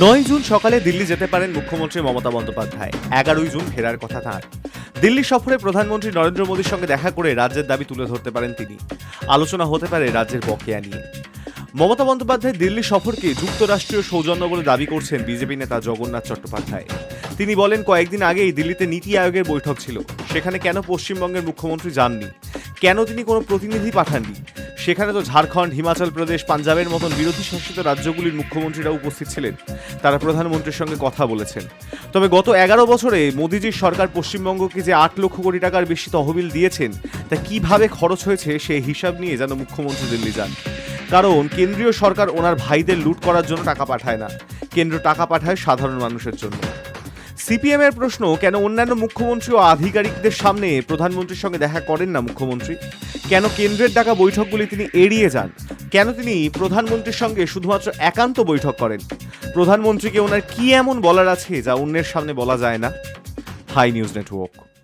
নয় জুন সকালে দিল্লি যেতে পারেন মুখ্যমন্ত্রী মমতা বন্দ্যোপাধ্যায়। এগারোই জুন ফেরার কথা তাঁর। দিল্লি সফরে প্রধানমন্ত্রী নরেন্দ্র মোদীর সঙ্গে দেখা করে রাজ্যের দাবি তুলে ধরতে পারেন তিনি। আলোচনা হতে পারে রাজ্যের বকেয়া নিয়ে। মমতা বন্দ্যোপাধ্যায় দিল্লি সফরকে যুক্তরাষ্ট্রীয় সৌজন্য বলে দাবি করছেন বিজেপি নেতা জগন্নাথ চট্টোপাধ্যায়। তিনি বলেন, কয়েকদিন আগেই দিল্লিতে নীতি আয়োগের বৈঠক ছিল। সেখানে কেন পশ্চিমবঙ্গের মুখ্যমন্ত্রী যাননি? কেন তিনি কোনো প্রতিনিধি পাঠাননি? সেখানে তো ঝাড়খণ্ড, হিমাচল প্রদেশ, পাঞ্জাবের মতন বিরোধী শাসিত রাজ্যগুলির মুখ্যমন্ত্রীরা উপস্থিত ছিলেন। তারা প্রধানমন্ত্রীর সঙ্গে কথা বলেছেন। তবে গত এগারো বছরে মোদিজির সরকার পশ্চিমবঙ্গকে যে আট লক্ষ কোটি টাকার বেশি তহবিল দিয়েছেন, তা কীভাবে খরচ হয়েছে সেই হিসাব নিয়ে যেন মুখ্যমন্ত্রী দিল্লি যান। কারণ কেন্দ্রীয় সরকার ওনার ভাইদের লুট করার জন্য টাকা পাঠায় না। কেন্দ্র টাকা পাঠায় সাধারণ মানুষের জন্য। সিপিএম এর প্রশ্ন, কেন অন্যান্য মুখ্যমন্ত্রী ও আধিকারিকদের সামনে প্রধানমন্ত্রীর সঙ্গে দেখা করেন না মুখ্যমন্ত্রী? কেন কেন্দ্রের ডাকা বৈঠকগুলি তিনি এড়িয়ে যান? কেন তিনি প্রধানমন্ত্রীর সঙ্গে শুধুমাত্র একান্ত বৈঠক করেন? প্রধানমন্ত্রীকে ওনার কি এমন বলার আছে যা অন্যের সামনে বলা যায় না? Hi news network.